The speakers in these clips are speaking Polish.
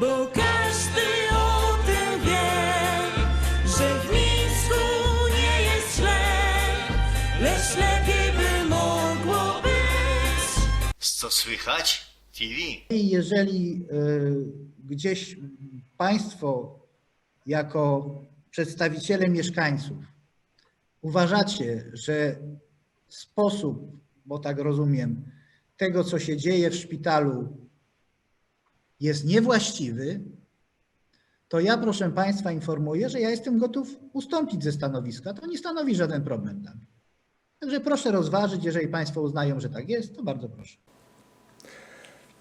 Bo każdy o tym wie, że w Mińsku nie jest źle, lecz lepiej by mogło być. Co słychać? TV? I jeżeli y, gdzieś Państwo, jako przedstawiciele mieszkańców, uważacie, że sposób, bo tak rozumiem, tego, co się dzieje w szpitalu, jest niewłaściwy, to ja, proszę Państwa, informuję, że ja jestem gotów ustąpić ze stanowiska. To nie stanowi żaden problem dla mnie. Także proszę rozważyć, jeżeli Państwo uznają, że tak jest, to bardzo proszę.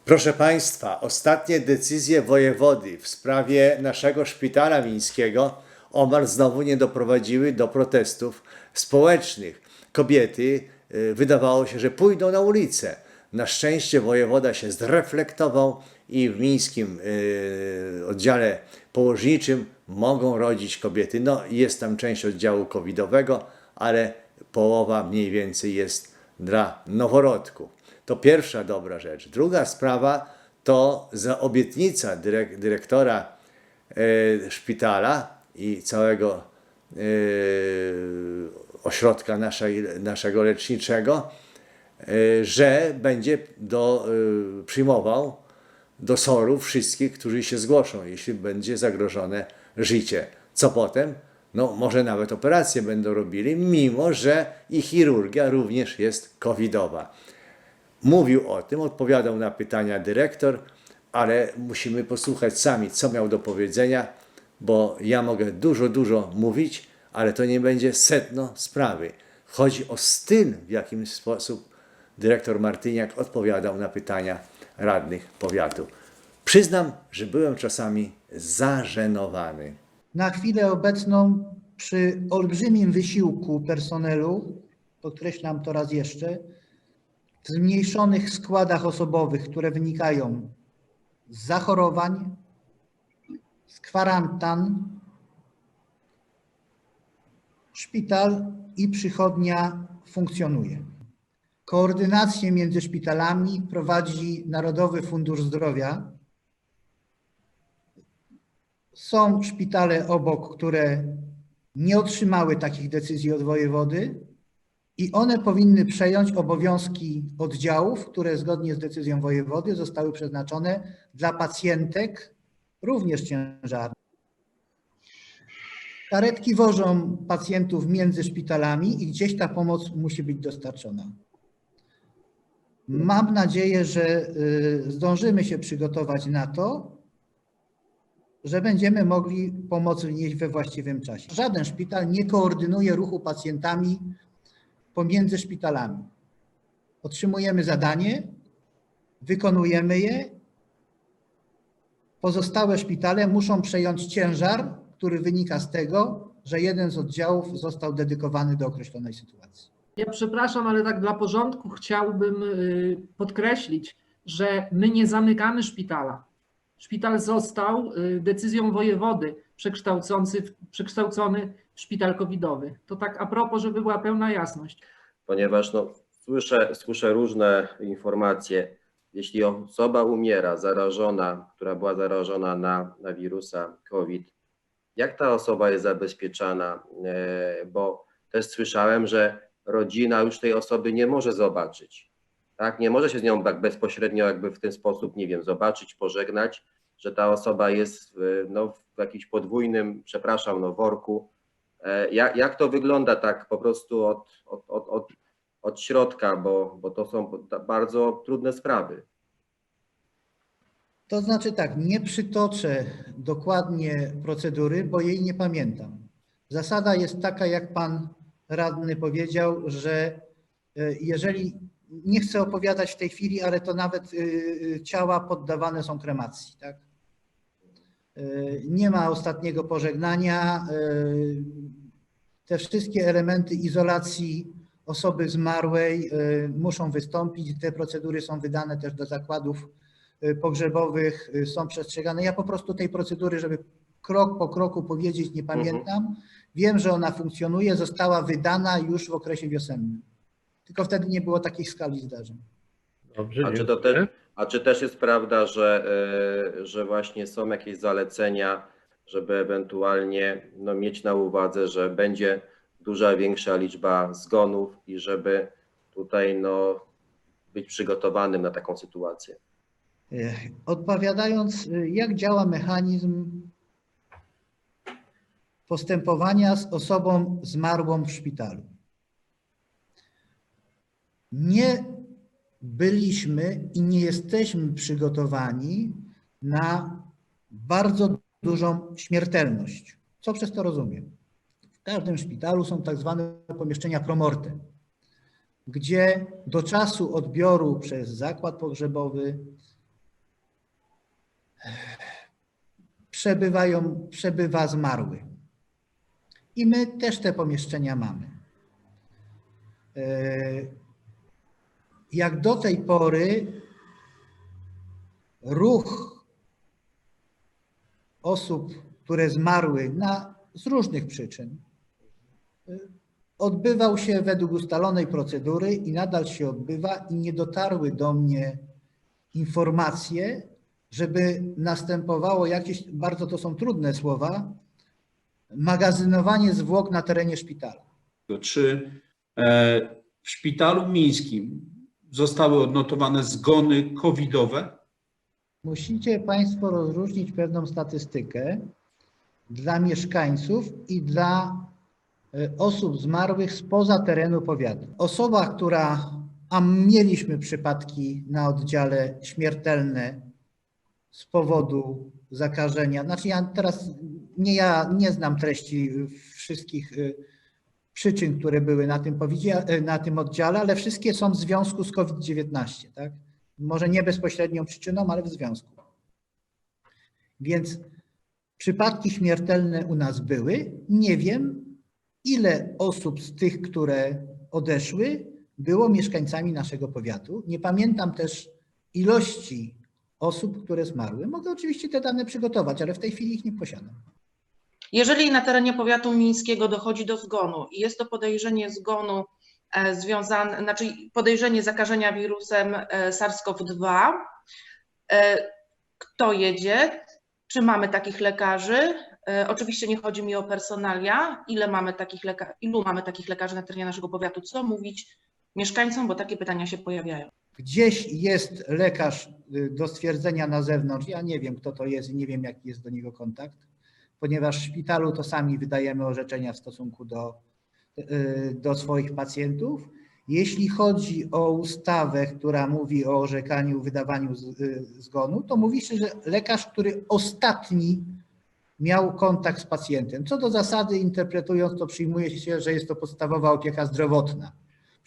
Proszę Państwa, ostatnie decyzje wojewody w sprawie naszego szpitala mińskiego omal znowu nie doprowadziły do protestów społecznych. Kobiety y, wydawało się, że pójdą na ulicę. Na szczęście wojewoda się zreflektował i w mińskim y, oddziale położniczym mogą rodzić kobiety. No jest tam część oddziału covidowego, ale połowa mniej więcej jest dla noworodków. To pierwsza dobra rzecz. Druga sprawa to za obietnica dyrek, dyrektora e, szpitala i całego e, ośrodka naszej, naszego leczniczego, że będzie do, przyjmował do SOR-u wszystkich, którzy się zgłoszą, jeśli będzie zagrożone życie. Co potem? No, może nawet operacje będą robili, mimo że i chirurgia również jest covidowa. Mówił o tym, odpowiadał na pytania dyrektor, ale musimy posłuchać sami, co miał do powiedzenia, bo ja mogę dużo, dużo mówić, ale to nie będzie sedno sprawy. Chodzi o styl, w jakim sposób dyrektor Martyniak odpowiadał na pytania radnych powiatu. Przyznam, że byłem czasami zażenowany. Na chwilę obecną, przy olbrzymim wysiłku personelu, podkreślam to raz jeszcze, w zmniejszonych składach osobowych, które wynikają z zachorowań, z kwarantan, szpital i przychodnia funkcjonuje. Koordynację między szpitalami prowadzi Narodowy Fundusz Zdrowia. Są szpitale obok, które nie otrzymały takich decyzji od wojewody i one powinny przejąć obowiązki oddziałów, które zgodnie z decyzją wojewody zostały przeznaczone dla pacjentek również ciężarnych. Karetki wożą pacjentów między szpitalami i gdzieś ta pomoc musi być dostarczona. Mam nadzieję, że y, zdążymy się przygotować na to, że będziemy mogli pomoc nieść we właściwym czasie. Żaden szpital nie koordynuje ruchu pacjentami pomiędzy szpitalami. Otrzymujemy zadanie, wykonujemy je. Pozostałe szpitale muszą przejąć ciężar, który wynika z tego, że jeden z oddziałów został dedykowany do określonej sytuacji. Ja przepraszam, ale tak dla porządku chciałbym y, podkreślić, że my nie zamykamy szpitala. Szpital został y, decyzją wojewody przekształcony w szpital covidowy. To tak a propos, żeby była pełna jasność. ponieważ no, słyszę, słyszę różne informacje. Jeśli osoba umiera zarażona, która była zarażona na, na wirusa COVID, jak ta osoba jest zabezpieczana? E, Bo też słyszałem, że rodzina już tej osoby nie może zobaczyć. Tak, nie może się z nią tak bezpośrednio jakby w ten sposób, nie wiem, zobaczyć, pożegnać, że ta osoba jest no, w jakimś podwójnym, przepraszam, no, worku. E, Jak, jak to wygląda tak po prostu od, od, od, od, od środka, bo, bo to są bardzo trudne sprawy. To znaczy tak, nie przytoczę dokładnie procedury, bo jej nie pamiętam. Zasada jest taka, jak pan radny powiedział, że e, jeżeli nie chcę opowiadać w tej chwili, ale to nawet y, y, ciała poddawane są kremacji, tak? E, Nie ma ostatniego pożegnania. e, Te wszystkie elementy izolacji osoby zmarłej e, muszą wystąpić. Te procedury są wydane też do zakładów e, pogrzebowych, e, są przestrzegane. Ja po prostu tej procedury, żeby krok po kroku powiedzieć, nie pamiętam. Wiem, że ona funkcjonuje, została wydana już w okresie wiosennym. Tylko wtedy nie było takich skali zdarzeń. Dobrze, A czy to też, A czy też jest prawda, że, e, że właśnie są jakieś zalecenia, żeby ewentualnie no, mieć na uwadze, że będzie duża, większa liczba zgonów i żeby tutaj no, być przygotowanym na taką sytuację? E, Odpowiadając, e, jak działa mechanizm postępowania z osobą zmarłą w szpitalu. Nie byliśmy i nie jesteśmy przygotowani na bardzo dużą śmiertelność. Co przez to rozumiem? W każdym szpitalu są tak zwane pomieszczenia promortem, gdzie do czasu odbioru przez zakład pogrzebowy przebywają, przebywa zmarły. I my też te pomieszczenia mamy. E, Jak do tej pory ruch osób, które zmarły na, z różnych przyczyn, e, odbywał się według ustalonej procedury i nadal się odbywa i nie dotarły do mnie informacje, żeby następowało jakieś, bardzo to są trudne słowa, magazynowanie zwłok na terenie szpitala. Czy e, w szpitalu mińskim zostały odnotowane zgony covidowe? Musicie Państwo rozróżnić pewną statystykę dla mieszkańców i dla e, osób zmarłych spoza terenu powiatu. Osoba, która, a mieliśmy przypadki na oddziale śmiertelne z powodu zakażenia, znaczy ja teraz nie ja nie znam treści wszystkich y, przyczyn, które były na tym, y, na tym oddziale, ale wszystkie są w związku z COVID-19, tak? Może nie bezpośrednią przyczyną, ale w związku. Więc przypadki śmiertelne u nas były. Nie wiem, ile osób z tych, które odeszły, było mieszkańcami naszego powiatu. Nie pamiętam też ilości osób, które zmarły. Mogę oczywiście te dane przygotować, ale w tej chwili ich nie posiadam. Jeżeli na terenie powiatu mińskiego dochodzi do zgonu i jest to podejrzenie zgonu e, związane, znaczy podejrzenie zakażenia wirusem e, SARS-CoV-2, e, kto jedzie? Czy mamy takich lekarzy? Oczywiście nie chodzi mi o personalia, ile mamy takich leka- ilu mamy takich lekarzy na terenie naszego powiatu, co mówić mieszkańcom, bo takie pytania się pojawiają. Gdzieś jest lekarz y, do stwierdzenia na zewnątrz. Ja nie wiem, kto to jest i nie wiem, jaki jest do niego kontakt, ponieważ w szpitalu to sami wydajemy orzeczenia w stosunku do, y, do swoich pacjentów. Jeśli chodzi o ustawę, która mówi o orzekaniu, wydawaniu y, zgonu, to mówi się, że lekarz, który ostatni miał kontakt z pacjentem. Co do zasady, interpretując to, przyjmuje się, że jest to podstawowa opieka zdrowotna.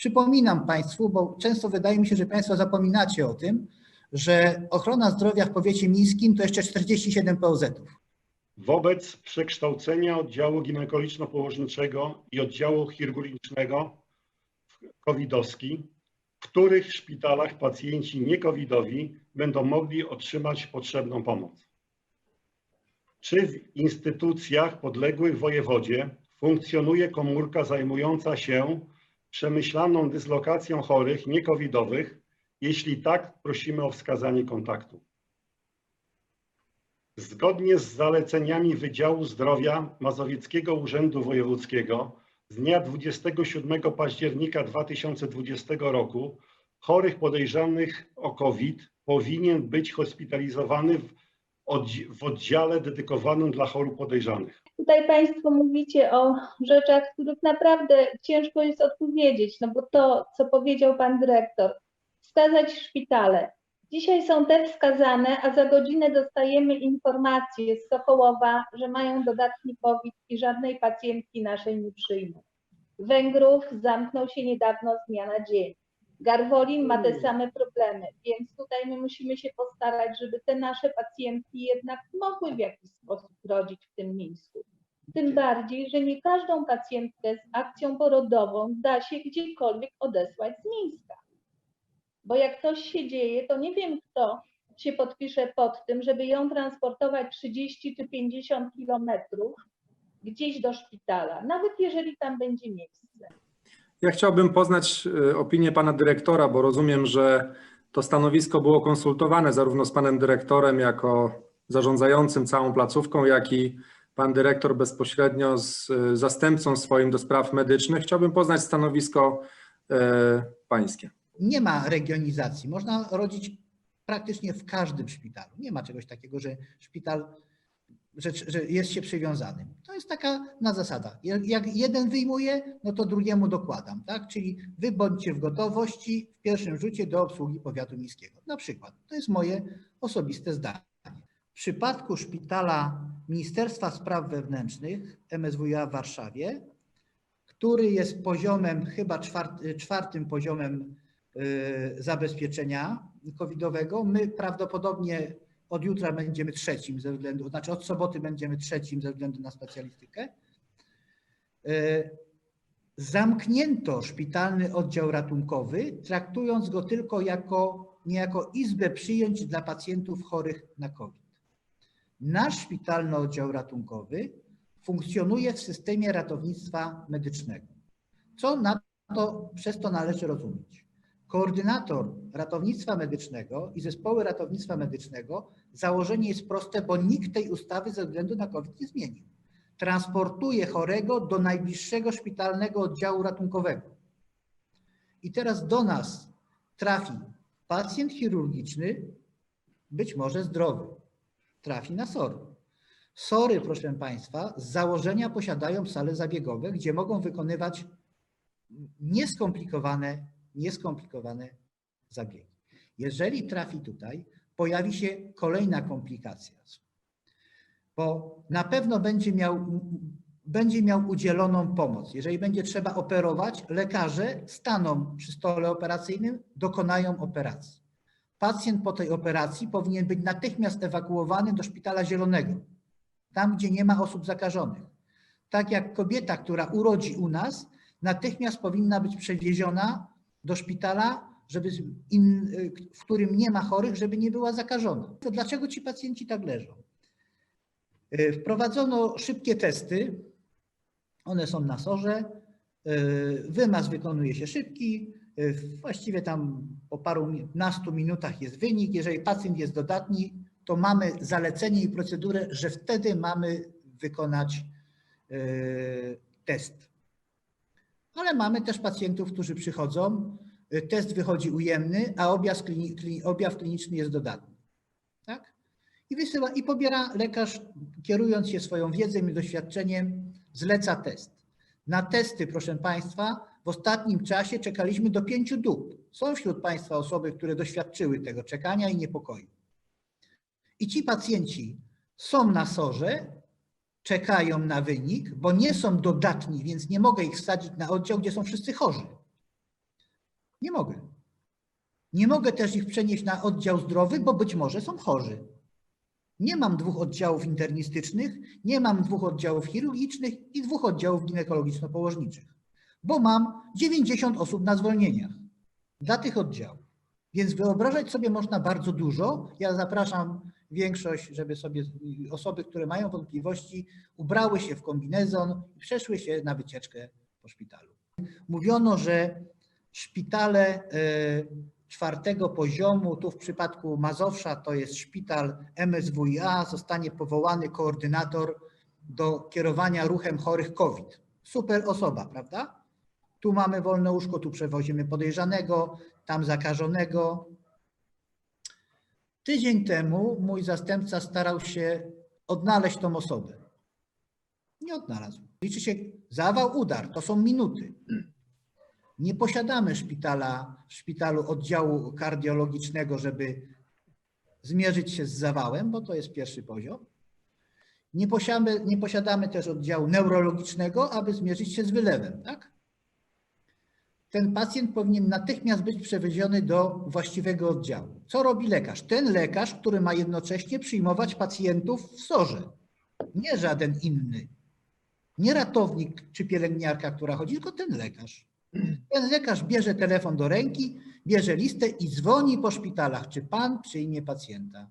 Przypominam Państwu, bo często wydaje mi się, że Państwo zapominacie o tym, że ochrona zdrowia w powiecie mińskim to jeszcze 47 POZ-ów. Wobec przekształcenia oddziału ginekologiczno-położniczego i oddziału chirurgicznego w covidowski, w których szpitalach pacjenci nie-covidowi będą mogli otrzymać potrzebną pomoc. Czy w instytucjach podległych wojewodzie funkcjonuje komórka zajmująca się przemyślaną dyslokacją chorych nie-covidowych? Jeśli tak, prosimy o wskazanie kontaktu. Zgodnie z zaleceniami Wydziału Zdrowia Mazowieckiego Urzędu Wojewódzkiego z dnia 27 października 2020 roku chorych podejrzanych o COVID powinien być hospitalizowany w, w oddziale dedykowanym dla chorób podejrzanych. Tutaj Państwo mówicie o rzeczach, których naprawdę ciężko jest odpowiedzieć, no bo to, co powiedział Pan Dyrektor, wskazać szpitale. Dzisiaj są te wskazane, a za godzinę dostajemy informację z Sokołowa, że mają dodatni COVID i żadnej pacjentki naszej nie przyjmą. Węgrów zamknął się niedawno z dnia na dzień. Garwolin ma te same problemy, więc tutaj my musimy się postarać, żeby te nasze pacjentki jednak mogły w jakiś sposób rodzić w tym miejscu. Tym bardziej, że nie każdą pacjentkę z akcją porodową da się gdziekolwiek odesłać z Mińska. Bo jak coś się dzieje, to nie wiem, kto się podpisze pod tym, żeby ją transportować 30 czy 50 kilometrów gdzieś do szpitala, nawet jeżeli tam będzie miejsce. Ja chciałbym poznać e, opinię pana dyrektora, bo rozumiem, że To stanowisko było konsultowane zarówno z panem dyrektorem jako zarządzającym całą placówką, jak i pan dyrektor bezpośrednio z y, zastępcą swoim do spraw medycznych. Chciałbym poznać stanowisko e, pańskie. Nie ma regionizacji. Można rodzić praktycznie w każdym szpitalu. Nie ma czegoś takiego, że szpital, że, że jest się przywiązanym. To jest taka na zasada. Jak- jeden wyjmuje, no to drugiemu dokładam, tak? Czyli wy bądźcie w gotowości w pierwszym rzucie do obsługi powiatu miejskiego. Na przykład. To jest moje osobiste zdanie. W przypadku szpitala Ministerstwa Spraw Wewnętrznych MSWiA w Warszawie, który jest poziomem, chyba czwarty, czwartym poziomem y, zabezpieczenia covidowego. My prawdopodobnie od jutra będziemy trzecim ze względu, znaczy od soboty będziemy trzecim ze względu na specjalistykę. Y, Zamknięto szpitalny oddział ratunkowy, traktując go tylko jako niejako izbę przyjęć dla pacjentów chorych na COVID. Nasz szpitalny oddział ratunkowy funkcjonuje w systemie ratownictwa medycznego. Co na to, przez to należy rozumieć? Koordynator ratownictwa medycznego i zespoły ratownictwa medycznego założenie jest proste, bo nikt tej ustawy ze względu na COVID nie zmienił. Transportuje chorego do najbliższego szpitalnego oddziału ratunkowego. I teraz do nas trafi pacjent chirurgiczny, być może zdrowy, trafi na SOR. SORy, proszę Państwa, z założenia posiadają sale zabiegowe, gdzie mogą wykonywać nieskomplikowane, nieskomplikowane zabiegi. Jeżeli trafi tutaj, pojawi się kolejna komplikacja, bo na pewno będzie miał, będzie miał udzieloną pomoc. Jeżeli będzie trzeba operować, lekarze staną przy stole operacyjnym, dokonają operacji. Pacjent po tej operacji powinien być natychmiast ewakuowany do szpitala zielonego, tam gdzie nie ma osób zakażonych. Tak jak kobieta, która urodzi u nas, natychmiast powinna być przewieziona do szpitala, żeby in, w którym nie ma chorych, żeby nie była zakażona. To dlaczego ci pacjenci tak leżą? Y, Wprowadzono szybkie testy. One są na sorze. Y, Wymaz wykonuje się szybki. y, Właściwie tam po paru nastu minutach jest wynik. Jeżeli pacjent jest dodatni, to mamy zalecenie i procedurę, że wtedy mamy wykonać test. Ale mamy też pacjentów, którzy przychodzą, y, test wychodzi ujemny, a objaw, klini, objaw kliniczny jest dodatni. Tak? I wysyła, i pobiera lekarz, kierując się swoją wiedzą i doświadczeniem, zleca test. Na testy, proszę Państwa, w ostatnim czasie czekaliśmy do pięciu dób. Są wśród Państwa osoby, które doświadczyły tego czekania i niepokoju. I ci pacjenci są na sorze, czekają na wynik, bo nie są dodatni, więc nie mogę ich wsadzić na oddział, gdzie są wszyscy chorzy. Nie mogę. Nie mogę też ich przenieść na oddział zdrowy, bo być może są chorzy. Nie mam dwóch oddziałów internistycznych, nie mam dwóch oddziałów chirurgicznych i dwóch oddziałów ginekologiczno-położniczych, bo mam 90 osób na zwolnieniach dla tych oddziałów. Więc wyobrażać sobie można bardzo dużo. Ja zapraszam większość, żeby sobie osoby, które mają wątpliwości, ubrały się w kombinezon i przeszły się na wycieczkę po szpitalu. Mówiono, że szpitale e, czwartego poziomu, tu w przypadku Mazowsza to jest szpital MSWiA, zostanie powołany koordynator do kierowania ruchem chorych COVID. Super osoba, prawda? Tu mamy wolne łóżko, tu przewozimy podejrzanego, tam zakażonego. Tydzień temu mój zastępca starał się odnaleźć tą osobę. Nie odnalazł. Liczy się zawał, udar, to są minuty. Nie posiadamy szpitala, w szpitalu oddziału kardiologicznego, żeby zmierzyć się z zawałem, bo to jest pierwszy poziom. Nie posiadamy, nie posiadamy też oddziału neurologicznego, aby zmierzyć się z wylewem, tak? Ten pacjent powinien natychmiast być przewieziony do właściwego oddziału. Co robi lekarz? Ten lekarz, który ma jednocześnie przyjmować pacjentów w sorze, nie żaden inny. Nie ratownik czy pielęgniarka, która chodzi, tylko ten lekarz. Ten lekarz bierze telefon do ręki, bierze listę i dzwoni po szpitalach, czy pan przyjmie pacjenta.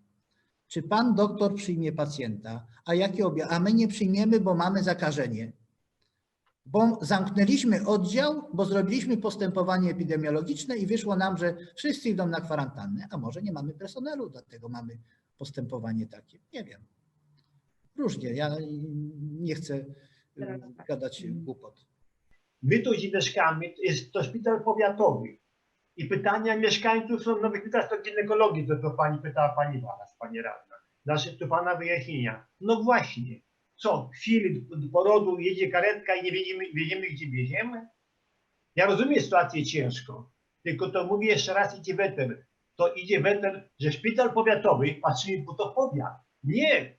Czy pan doktor przyjmie pacjenta? A jakie objawy? A my nie przyjmiemy, bo mamy zakażenie. Bo zamknęliśmy oddział, bo zrobiliśmy postępowanie epidemiologiczne i wyszło nam, że wszyscy idą na kwarantannę, a może nie mamy personelu, dlatego mamy postępowanie takie. Nie wiem. Różnie. Ja nie chcę y, gadać głupot. My tu gdzie mieszkamy, jest to szpital powiatowy. I pytania mieszkańców są, no pytasz to ginekologii, to, to pani pytała pani Walas, pani radna. Nasze tu pana wyjaśnienia. No właśnie, co, w chwili porodu jedzie karetka i nie wiedziemy, wiedziemy gdzie wieziemy? Ja rozumiem sytuację ciężką, tylko to mówię jeszcze raz, idzie weter. To idzie weter, że szpital powiatowy, patrzymy, bo to powiat, nie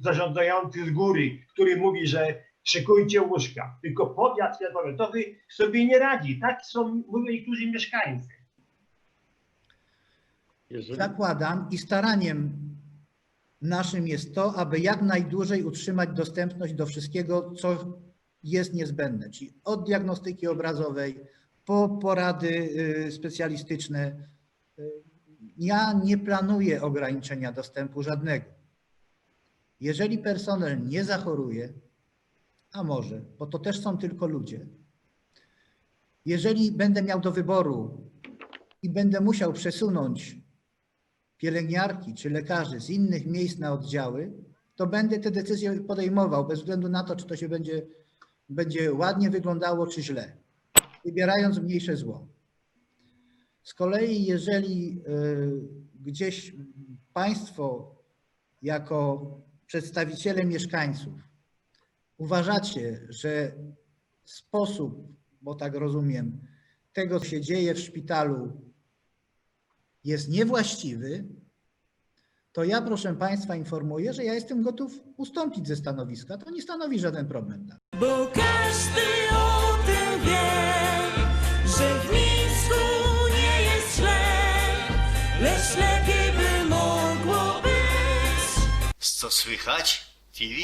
zarządzający z góry, który mówi, że szykujcie łóżka, tylko powiat powiatowy sobie nie radzi. Tak są, mówią niektórzy mieszkańcy. Jeżeli, Zakładam i staraniem naszym jest to, aby jak najdłużej utrzymać dostępność do wszystkiego, co jest niezbędne, czyli od diagnostyki obrazowej po porady y, specjalistyczne. Y, Ja nie planuję ograniczenia dostępu żadnego. Jeżeli personel nie zachoruje, a może, bo to też są tylko ludzie, jeżeli będę miał do wyboru i będę musiał przesunąć pielęgniarki czy lekarzy z innych miejsc na oddziały, to będę te decyzje podejmował bez względu na to, czy to się będzie, będzie ładnie wyglądało, czy źle, wybierając mniejsze zło. Z kolei, jeżeli y, gdzieś Państwo, jako przedstawiciele mieszkańców, uważacie, że sposób, bo tak rozumiem, tego, co się dzieje w szpitalu, jest niewłaściwy, to ja, proszę Państwa, informuję, że ja jestem gotów ustąpić ze stanowiska. To nie stanowi żaden problem. Bo każdy o tym wie, że w Mińsku nie jest źle, lecz lepiej by mogło być. Co słychać? TV.